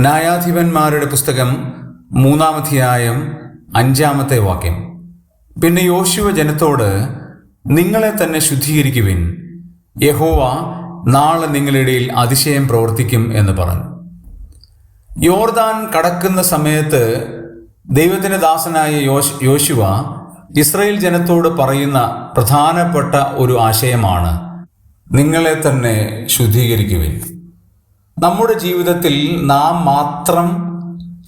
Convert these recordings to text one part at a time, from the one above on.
ന്യായാധിപന്മാരുടെ പുസ്തകം മൂന്നാമധ്യായം അഞ്ചാമത്തെ വാക്യം. പിന്നെ യോശുവ ജനത്തോട് നിങ്ങളെ തന്നെ ശുദ്ധീകരിക്കുവിൻ. യഹോവ നാളെ നിങ്ങളുടെ ഇടയിൽ അതിശയം പ്രവർത്തിക്കും എന്ന് പറഞ്ഞു. യോർദാൻ കടക്കുന്ന സമയത്ത് ദൈവത്തിന്റെ ദാസനായ യോശ് യോശുവ ഇസ്രയേൽ ജനത്തോട് പറയുന്ന പ്രധാനപ്പെട്ട ഒരു ആശയമാണ് നിങ്ങളെ തന്നെ ശുദ്ധീകരിക്കുവിൻ. നമ്മുടെ ജീവിതത്തിൽ നാം മാത്രം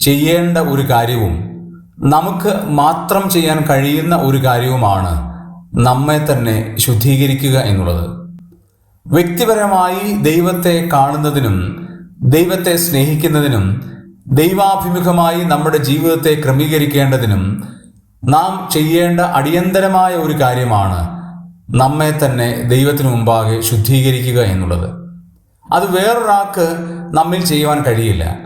ചെയ്യേണ്ട ഒരു കാര്യവും നമുക്ക് മാത്രം ചെയ്യാൻ കഴിയുന്ന ഒരു കാര്യവുമാണ് നമ്മെ തന്നെ ശുദ്ധീകരിക്കുക എന്നുള്ളത്. വ്യക്തിപരമായി ദൈവത്തെ കാണുന്നതിനും ദൈവത്തെ സ്നേഹിക്കുന്നതിനും ദൈവാഭിമുഖമായി നമ്മുടെ ജീവിതത്തെ ക്രമീകരിക്കേണ്ടതിനും നാം ചെയ്യേണ്ട അടിയന്തരമായ ഒരു കാര്യമാണ് നമ്മെ തന്നെ ദൈവത്തിനു മുമ്പാകെ ശുദ്ധീകരിക്കുക എന്നുള്ളത്. അത് വേറൊരാൾക്ക് നമ്മിൽ ചെയ്യുവാൻ കഴിയില്ല.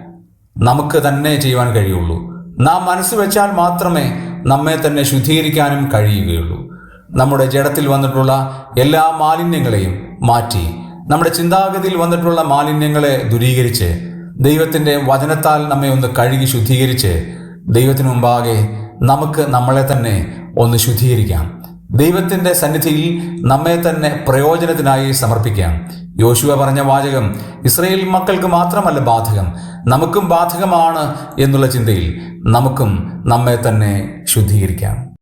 നമുക്ക് തന്നെ ചെയ്യുവാൻ കഴിയുള്ളൂ. നാം മനസ്സ് വെച്ചാൽ മാത്രമേ നമ്മെ തന്നെ ശുദ്ധീകരിക്കാനും കഴിയുകയുള്ളൂ. നമ്മുടെ ജഡത്തിൽ വന്നിട്ടുള്ള എല്ലാ മാലിന്യങ്ങളെയും മാറ്റി നമ്മുടെ ചിന്താഗതിയിൽ വന്നിട്ടുള്ള മാലിന്യങ്ങളെ ദുരീകരിച്ച് ദൈവത്തിന്റെ വചനത്താൽ നമ്മെ ഒന്ന് കഴുകി ശുദ്ധീകരിച്ച് ദൈവത്തിനു മുമ്പാകെ നമുക്ക് നമ്മളെ തന്നെ ഒന്ന് ശുദ്ധീകരിക്കാം. ദൈവത്തിന്റെ സന്നിധിയിൽ നമ്മെ തന്നെ പ്രയോജനത്തിനായി സമർപ്പിക്കാം യോശുവ പറഞ്ഞ വാചകം ഇസ്രയേൽ മക്കൾക്ക് മാത്രമല്ല ബാധകം നമുക്കും ബാധകമാണ് എന്നുള്ള ചിന്തയിൽ നമുക്കും നമ്മെ തന്നെ ശുദ്ധീകരിക്കാം.